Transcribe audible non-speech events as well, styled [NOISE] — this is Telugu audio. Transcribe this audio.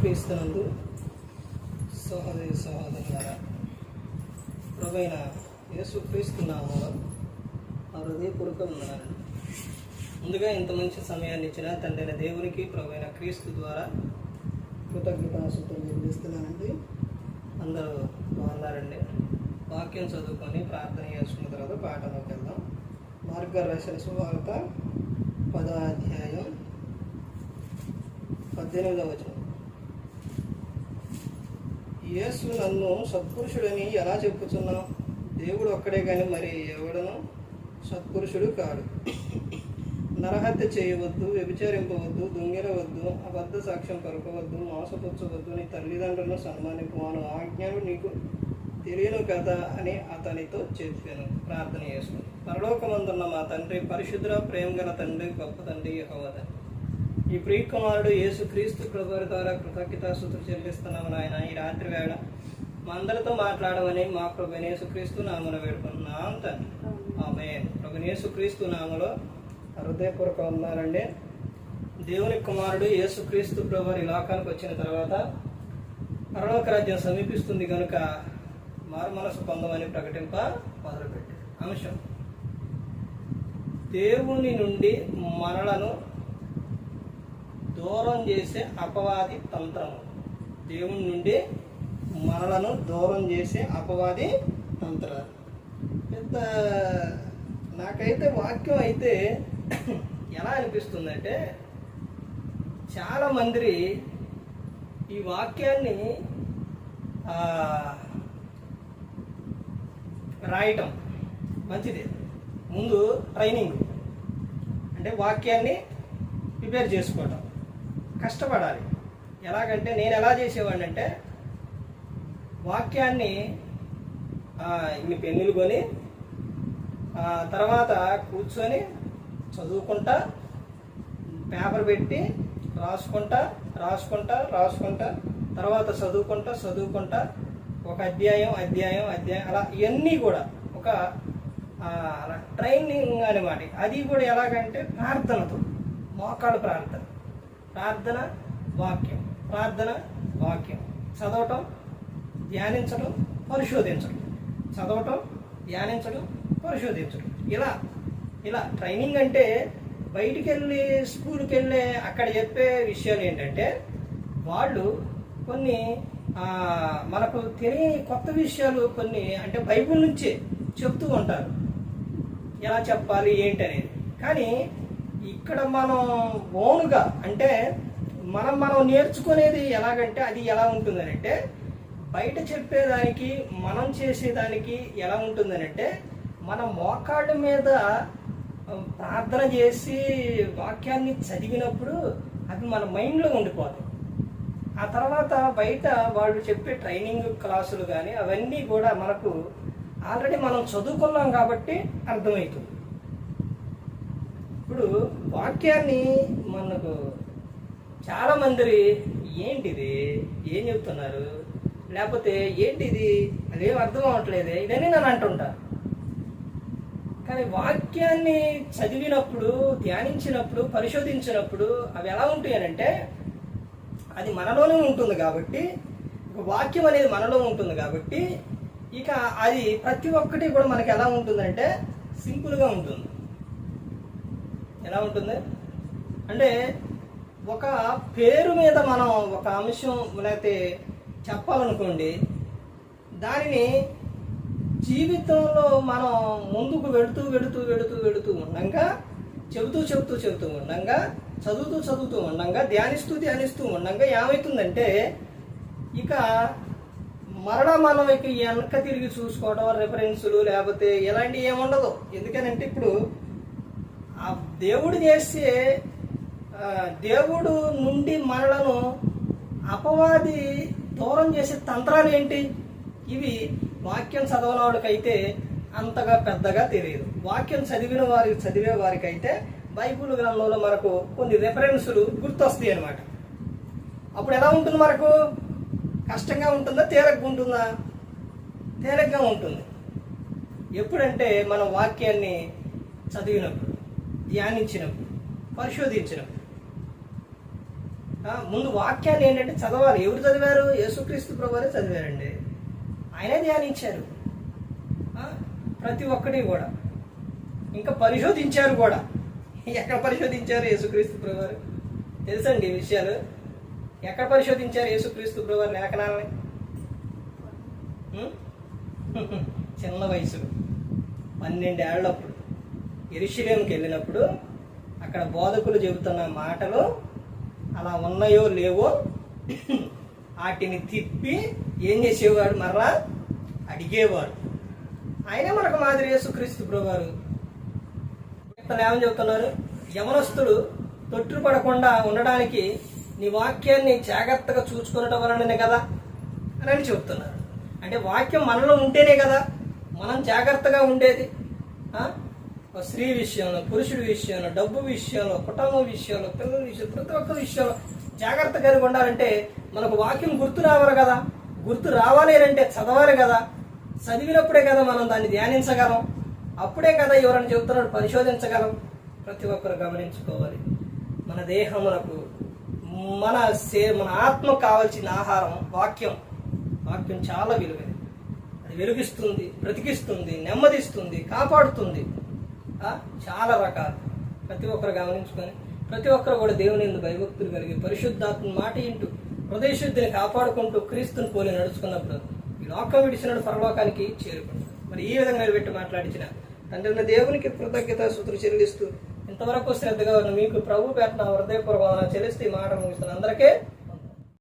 క్రీస్తునందు సహోదరి సహోదరులారా ప్రభైన యేసు క్రీస్తున్నాము ఆ హృదయపూర్వక ఉన్నారండి ముందుగా ఇంత మంచి సమయాన్ని ఇచ్చిన తండ్రి దేవునికి ప్రభైన క్రీస్తు ద్వారా కృతజ్ఞతాసుతులు చెల్లిస్తున్నానండి అందరూ బాగున్నారండి. వాక్యం చదువుకొని ప్రార్థన చేసుకున్న తర్వాత పాఠంలోకి వెళ్దాం. మార్గ సువార్త పదో అధ్యాయం పద్దెనిమిదవ వచనం. యేసు నన్ను సత్పురుషుడని ఎలా చెప్పుచున్నావు దేవుడు ఒక్కడే కానీ మరి ఎవడను? సత్పురుషుడు కాడు. నరహత్య చేయవద్దు వ్యభిచారింపవద్దు దొంగిలవద్దు అబద్ధ సాక్ష్యం పరపవద్దు మోసపుచ్చవద్దు నీ తల్లిదండ్రులను సన్మానింపవాను ఆజ్ఞలు నీకు తెలియను కదా అని అతనితో చెప్పాను. ప్రార్థన చేసుకుని పరలోకమందున్న మా తండ్రి పరిశుద్ర ప్రేమ గల తండ్రి గొప్ప తండ్రి యహోవ తండ్రి. ఈ ప్రియకుమారుడు యేసు క్రీస్తు ప్రభువారి ద్వారా కృతజ్ఞతాస్తుతులు చెల్లిస్తున్నాము నాయన. ఈ రాత్రి వేళ మా అందరితో మాట్లాడమని మా ప్రభు యేసుక్రీస్తు నామలో వేడుకుంటున్నాం తండ్రి. ఆమె ప్రభు యేసుక్రీస్తు నామలో హృదయపూర్వక ఉన్నారండి దేవుని కుమారుడు యేసుక్రీస్తు ప్రభు ఈ లోకానికి వచ్చిన తర్వాత పరలోక రాజ్యం సమీపిస్తుంది కనుక మారు మనసు పొందమని ప్రకటింప మొదలుపెట్టి అంశం. దేవుని నుండి మనలను దూరం చేసే అపవాది తంత్రము. దేవుని నుండి మనలను దూరం చేసే అపవాది తంత్రాలు పెద్ద నాకైతే వాక్యం అయితే ఎలా అనిపిస్తుందంటే చాలా మంది ఈ వాక్యాన్ని రాయటం మంచిది. ముందు ట్రైనింగ్ అంటే వాక్యాన్ని ప్రిపేర్ చేసుకోవటం. కష్టపడాలి. ఎలాగంటే నేను ఎలా చేసేవాడిని అంటే వాక్యాన్ని ఇన్ని పెన్నులు కొని తర్వాత కూర్చొని చదువుకుంటా పేపర్ పెట్టి రాసుకుంటా రాసుకుంటా రాసుకుంటా తర్వాత చదువుకుంటా చదువుకుంటా ఒక అధ్యాయం అధ్యాయం అధ్యాయం అలా ఇవన్నీ కూడా ఒక ట్రైనింగ్ అనమాట అది కూడా ఎలాగంటే ప్రార్థనతో మోకాళ్ళ ప్రార్థన. ప్రార్థన వాక్యం. ప్రార్థన వాక్యం. చదవటం ధ్యానించడం పరిశోధించడం చదవటం ధ్యానించడం పరిశోధించడం ఇలా ఇలా ట్రైనింగ్ అంటే బయటికి వెళ్ళి స్కూల్కి వెళ్ళే అక్కడ చెప్పే విషయాలు ఏంటంటే వాళ్ళు కొన్ని మనకు తెలియని కొత్త విషయాలు కొన్ని అంటే బైబిల్ నుంచే చెప్తూ ఉంటారు. ఎలా చెప్పాలి ఏంటి అనేది కానీ ఇక్కడ మనం ఓనుగా అంటే మనం మనం నేర్చుకునేది ఎలాగంటే అది ఎలా ఉంటుందని అంటే బయట చెప్పేదానికి మనం చేసేదానికి ఎలా ఉంటుందని అంటే మన మోకాళ్ళ మీద ప్రార్థన చేసి వాక్యాన్ని చదివినప్పుడు అది మన మైండ్లో ఉండిపోతాయి. ఆ తర్వాత బయట వాళ్ళు చెప్పే ట్రైనింగ్ క్లాసులు కానీ అవన్నీ కూడా మనకు ఆల్రెడీ మనం చదువుకున్నాం కాబట్టి అర్థమవుతుంది. ఇప్పుడు వాక్యాన్ని మనకు చాలా మంది ఏంటిది? ఏం చెప్తున్నారు? లేకపోతే ఏంటిది? అదేం అర్థం అవ్వట్లేదే? ఇదని నన్ను అంటుంటా. కానీ వాక్యాన్ని చదివినప్పుడు ధ్యానించినప్పుడు పరిశోధించినప్పుడు అవి ఎలా ఉంటాయనంటే అది మనలోనే ఉంటుంది కాబట్టి ఒక వాక్యం అనేది మనలో ఉంటుంది కాబట్టి ఇక అది ప్రతి ఒక్కటి కూడా మనకి ఎలా ఉంటుందంటే సింపుల్గా ఉంటుంది. ఎలా ఉంటుంది? అంటే ఒక పేరు మీద మనం ఒక అంశం లేకపోతే చెప్పాలనుకోండి దానిని జీవితంలో మనం ముందుకు వెళుతూ వెళుతూ వెళుతూ వెళుతూ ఉండగా చెబుతూ చెబుతూ చెబుతూ ఉండగా చదువుతూ చదువుతూ ఉండంగా ధ్యానిస్తూ ధ్యానిస్తూ ఉండంగా ఏమవుతుందంటే ఇక మరణ మనం ఇక వెనక తిరిగి చూసుకోవడం రెఫరెన్సులు లేకపోతే ఇలాంటివి ఏముండదు. ఎందుకనంటే ఇప్పుడు ఆ దేవుడు చేసే దేవుడు నుండి మనలను అపవాది దూరం చేసే తంత్రాలు ఏంటి? ఇవి వాక్యం చదవని వాడికైతే అంతగా పెద్దగా తెలియదు. వాక్యం చదివిన వారికి చదివే వారికైతే బైబిల్ గ్రంథంలో మనకు కొన్ని రెఫరెన్సులు గుర్తొస్తాయి అన్నమాట. అప్పుడు ఎలా ఉంటుంది మనకు? కష్టంగా ఉంటుందా? తేలిగ్గా ఉంటుందా? తేలిగ్గా ఉంటుంది. ఎప్పుడంటే మనం వాక్యాన్ని చదివినప్పుడు. ధ్యానించినప్పుడు పరిశోధించినప్పుడు ఆ, ముందు వాక్యాన్ని ఏంటంటే చదవాలి. ఎవరు చదివారు? యేసుక్రీస్తు ప్రభువారే చదివారండి. ఆయనే ధ్యానించారు. ఆ, ప్రతి ఒక్కటి కూడా. ఇంకా పరిశోధించారు కూడా. ఎక్కడ పరిశోధించారు యేసుక్రీస్తు ప్రభువారు? తెలుసండి ఈ విషయాలు. ఎక్కడ పరిశోధించారు యేసుక్రీస్తు ప్రభువారు నెలకనాలని [LAUGHS] చిన్న వయసు పన్నెండేళ్ళప్పుడు. ఎరుషులేంకి వెళ్ళినప్పుడు అక్కడ బోధకులు చెబుతున్న మాటలు అలా ఉన్నాయో లేవో వాటిని తిప్పి ఏం చేసేవాడు? మరలా అడిగేవాడు. ఆయనే మనకు మాదిరి యేసుక్రీస్తు ప్రభువారు. ఇప్పుడు ఏమని చెబుతున్నారు? యవనస్తుడు తొట్టుపడకుండా ఉండడానికి నీ వాక్యాన్ని జాగ్రత్తగా చూసుకునటం వలననే కదా అని అని చెబుతున్నారు. అంటే వాక్యం మనలో ఉంటేనే కదా మనం జాగ్రత్తగా ఉండేది. ఒక స్త్రీ విషయంలో పురుషుడి విషయంలో డబ్బు విషయంలో కుటుంబం విషయంలో పిల్లల విషయంలో ప్రతి ఒక్క విషయంలో జాగ్రత్త కలిగి ఉండాలంటే మనకు వాక్యం గుర్తు రావాలి కదా. గుర్తు రావాలి అంటే చదవాలి కదా. చదివినప్పుడే కదా మనం దాన్ని ధ్యానించగలం. అప్పుడే కదా ఎవరైనా చెబుతున్నాడు పరిశోధించగలం. ప్రతి ఒక్కరు గమనించుకోవాలి. మన దేహమునకు మన సే మన ఆత్మకు కావాల్సిన ఆహారం వాక్యం. వాక్యం చాలా విలువైనది. అది వెలుగిస్తుంది బ్రతికిస్తుంది నెమ్మదిస్తుంది కాపాడుతుంది. చాలా రకాలు. ప్రతి ఒక్కరు గమనించుకొని ప్రతి ఒక్కరు కూడా దేవుని ఎందు భయభక్తులు కలిగి పరిశుద్ధాత్మ మాట ఇంటూ హృదయశుద్ధిని కాపాడుకుంటూ క్రీస్తుని పోలి నడుచుకున్నప్పుడు ఈ లోకం విడిచిన పరలోకానికి చేరుకుంటాడు మరి ఈ విధంగా పెట్టి మాట్లాడించిన తండ్రి దేవునికి కృతజ్ఞత సూత్రు చెల్లిస్తూ ఇంతవరకు శ్రద్ధగా ఉన్న మీకు ప్రభు పెట్టిన హృదయపూర్వక చెల్లిస్తూ ఈ మాట ముగిస్తున్న అందరికీ